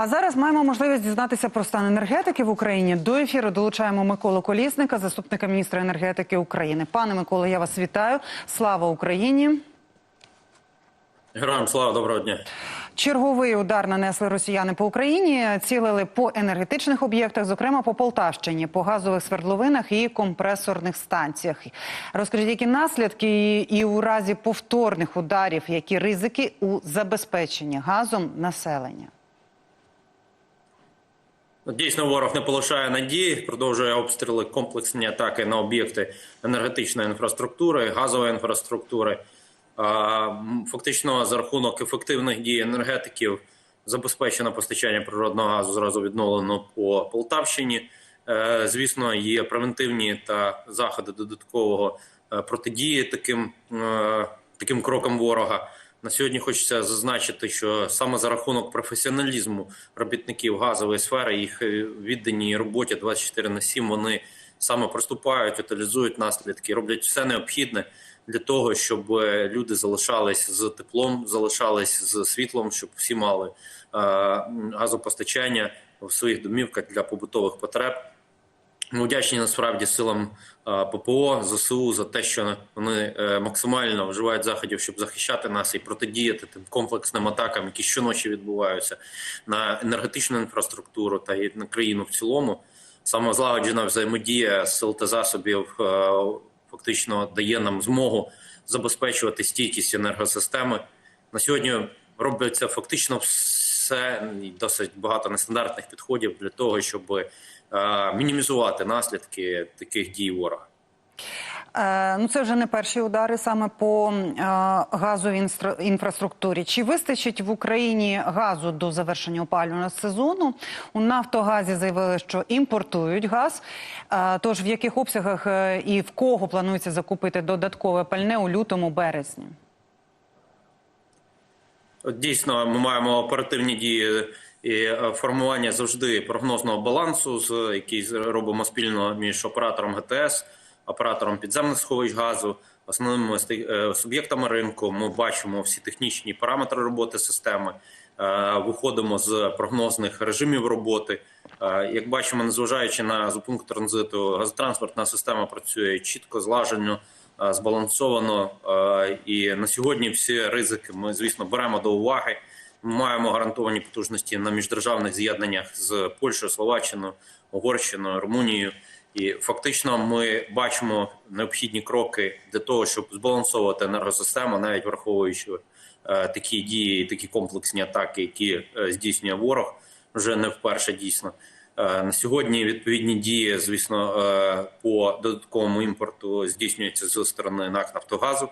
А зараз маємо можливість дізнатися про стан енергетики в Україні. До ефіру долучаємо Миколу Колісника, заступника міністра енергетики України. Пане Миколо, я вас вітаю. Слава Україні! Героям слава доброго дня. Черговий удар нанесли росіяни по Україні, цілили по енергетичних об'єктах, зокрема по Полтавщині, по газових свердловинах і компресорних станціях. Розкажіть, які наслідки і, і у разі повторних ударів, які ризики у забезпеченні газом населення? Дійсно, ворог не полишає надії, продовжує обстріли комплексні атаки на об'єкти енергетичної інфраструктури, газової інфраструктури. Фактично, за рахунок ефективних дій енергетиків забезпечено постачання природного газу зразу відновлено по Полтавщині. Е, Звісно, є превентивні та заходи додаткового е, протидії таким, е, таким крокам ворога. На сьогодні хочеться зазначити, що саме за рахунок професіоналізму робітників газової сфери, їх е, відданій роботі 24 на 7, вони саме проступають, утилізують наслідки, роблять все необхідне для того, щоб е, люди залишались з теплом, залишались з світлом, щоб всі мали е, газопостачання в своїх домівках для побутових потреб. Ми вдячні насправді силам ППО ЗСУ за те, що вони е, максимально вживають заходів, щоб захищати нас і протидіяти тим комплексним атакам, які щоночі відбуваються на енергетичну інфраструктуру та на країну в цілому. Саме злагоджена взаємодія сил та засобів е, фактично дає нам змогу забезпечувати стійкість енергосистеми. На сьогодні робиться фактично все досить багато нестандартних підходів для того, щоб мінімізувати наслідки таких дій ворога. Е, ну, це вже не перші удари саме по е, газовій інфраструктурі. Чи вистачить в Україні газу до завершення опалювального сезону? У Нафтогазі заявили, що імпортують газ. Е, тож в яких обсягах е, і в кого планується закупити додаткове пальне у лютому березні? Дійсно, ми маємо оперативні дії і е, формування завжди прогнозного балансу, з який робимо спільно між оператором ГТС, оператором підземних сховищ газу, основними е, суб'єктами ринку. Ми бачимо всі технічні параметри роботи системи. е, Виходимо з прогнозних режимів роботи. Як бачимо, незважаючи на зупинку транзиту, газотранспортна система працює чітко, злажено, збалансовано. Е, І на сьогодні всі ризики ми, звісно, беремо до уваги. Ми маємо гарантовані потужності на міждержавних з'єднаннях з Польщею, Словаччиною, Угорщиною, Румунією. І фактично ми бачимо необхідні кроки для того, щоб збалансовувати енергосистему, навіть враховуючи е, такі дії, такі комплексні атаки, які е, здійснює ворог вже не вперше дійсно. Е, На сьогодні відповідні дії, звісно, е, по додатковому імпорту здійснюються з сторони НАК Нафтогазу.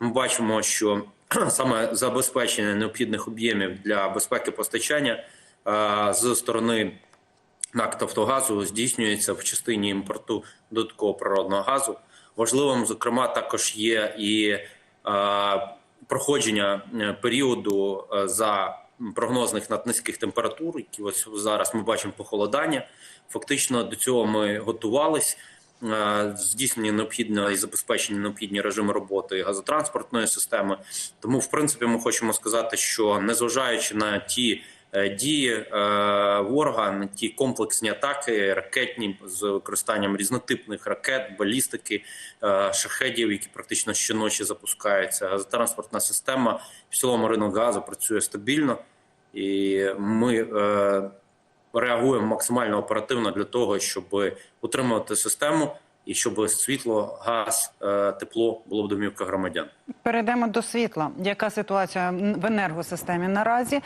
Ми бачимо, що саме забезпечення необхідних об'ємів для безпеки постачання е, з сторони НАК Нафтогазу здійснюється в частині імпорту додаткового природного газу. Важливим, зокрема, також є і проходження періоду за прогнозних наднизьких температур, які ось зараз ми бачимо похолодання. Фактично до цього ми готувались. Е, Здійснені необхідно і забезпечені необхідні режими роботи газотранспортної системи. Тому, в принципі, ми хочемо сказати, що незважаючи на ті дії е, ворога, на ті комплексні атаки, ракетні з використанням різнотипних ракет, балістики, е, шахедів, які практично щоночі запускаються. Газотранспортна система в цілому ринок газу працює стабільно, і ми е, реагуємо максимально оперативно для того, щоб утримувати систему і щоб світло, газ, е, тепло було в домівках громадян. Перейдемо до світла. Яка ситуація в енергосистемі наразі?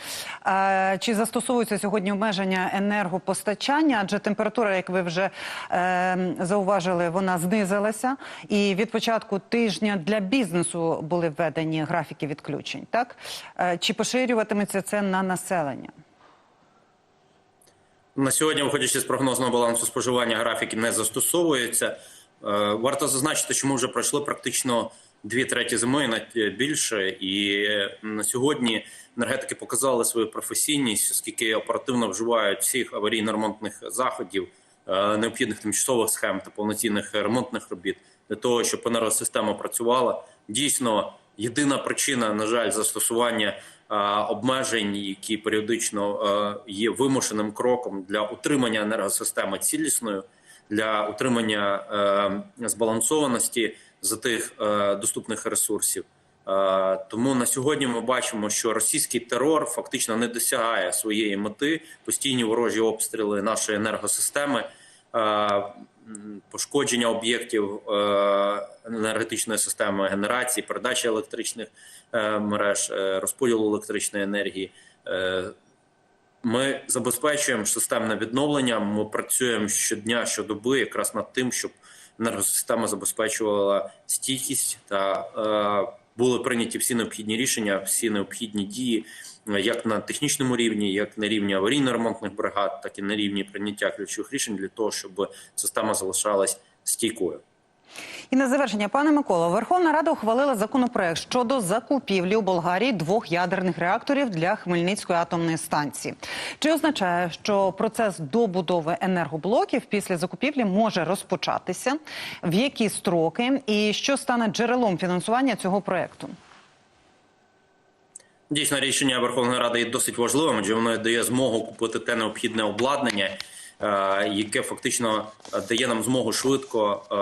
Е, Чи застосовуються сьогодні обмеження енергопостачання? Адже температура, як ви вже е, зауважили, вона знизилася. І від початку тижня для бізнесу були введені графіки відключень. Так чи поширюватиметься це на населення? На сьогодні, виходячи з прогнозного балансу споживання, графіки не застосовуються. Е, Варто зазначити, що ми вже пройшли практично дві треті зими навіть більше, і е, на сьогодні енергетики показали свою професійність, оскільки оперативно вживають всіх аварійно-ремонтних заходів, е, необхідних тимчасових схем та повноцінних ремонтних робіт для того, щоб енергосистема працювала. Дійсно, єдина причина, на жаль, застосування обмежень, які періодично е, є вимушеним кроком для утримання енергосистеми цілісною, для утримання е, збалансованості за тих е, доступних ресурсів. Е, Тому на сьогодні ми бачимо, що російський терор фактично не досягає своєї мети. Постійні ворожі обстріли нашої енергосистеми, е, пошкодження об'єктів е, енергетичної системи генерації, передачі електричних е, мереж, е, розподілу електричної енергії. Е, Ми забезпечуємо системне відновлення. Ми працюємо щодня, щодоби, якраз над тим, щоб енергосистема забезпечувала стійкість та е, були прийняті всі необхідні рішення, всі необхідні дії, е, як на технічному рівні, як на рівні аварійно-ремонтних бригад, так і на рівні прийняття ключових рішень для того, щоб система залишалась стійкою. І на завершення, пане Миколо, Верховна Рада ухвалила законопроект щодо закупівлі у Болгарії двох ядерних реакторів для Хмельницької атомної станції. Чи означає, що процес добудови енергоблоків після закупівлі може розпочатися? В які строки і що стане джерелом фінансування цього проекту? Дійсно, рішення Верховної Ради є досить важливим, адже воно дає змогу купити те необхідне обладнання, яке фактично е, дає нам змогу швидко е,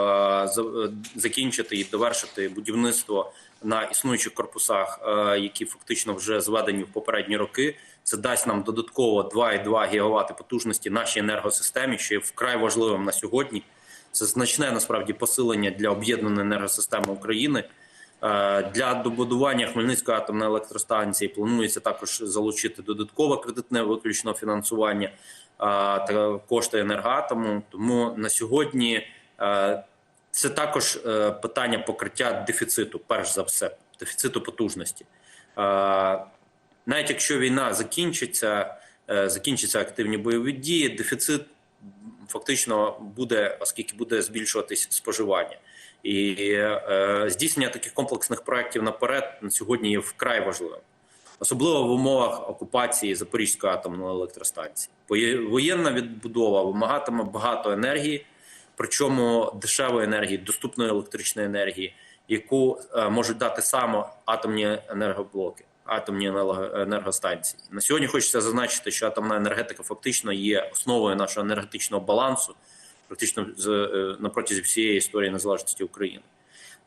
е, закінчити і довершити будівництво на існуючих корпусах, е, які фактично вже зведені в попередні роки. Це дасть нам додатково 2,2 гігавати потужності нашій енергосистемі, що є вкрай важливим на сьогодні. Це значне насправді посилення для об'єднаної енергосистеми України. Е, Для добудування Хмельницької атомної електростанції планується також залучити додаткове кредитне виключно фінансування е, та кошти енергоатому. Тому на сьогодні е, це також питання покриття дефіциту, перш за все, дефіциту потужності. Навіть якщо війна закінчиться, закінчаться активні бойові дії, дефіцит фактично буде, оскільки буде збільшуватись споживання. І е, здійснення таких комплексних проєктів наперед на сьогодні є вкрай важливим, особливо в умовах окупації Запорізької атомної електростанції. Воєнна відбудова вимагатиме багато енергії, причому дешевої енергії, доступної електричної енергії, яку е, можуть дати саме атомні енергоблоки, атомні енергостанції. На сьогодні хочеться зазначити, що атомна енергетика фактично є основою нашого енергетичного балансу практично е, на протязі всієї історії незалежності України.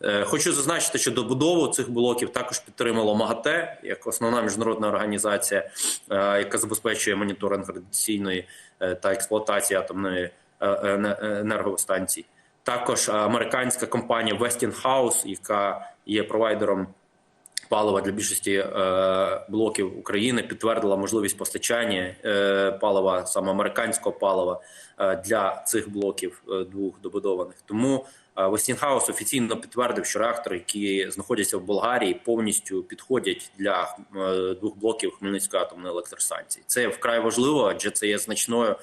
Е, Хочу зазначити, що добудову цих блоків також підтримало МАГАТЕ як основна міжнародна організація, е, яка забезпечує моніторинг радіаційної та експлуатації атомної е, ене- енергостанцій. Також американська компанія Westinghouse, яка є провайдером палива для більшості е, блоків України, підтвердила можливість постачання е, палива саме американського палива е, для цих блоків двох добудованих. Тому Westinghouse офіційно підтвердив, що реактори, які знаходяться в Болгарії, повністю підходять для двох блоків Хмельницької атомної електростанції. Це вкрай важливо, адже це є значною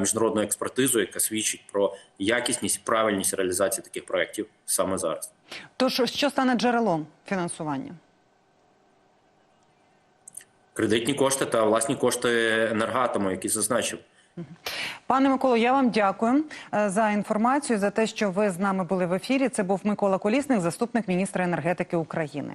міжнародною експертизою, яка свідчить про якісність і правильність реалізації таких проєктів саме зараз. Тож, що стане джерелом фінансування? Кредитні кошти та власні кошти енергатому, які зазначив. Пане Миколо, я вам дякую е, за інформацію, за те, що ви з нами були в ефірі. Це був Микола Колісник, заступник міністра енергетики України.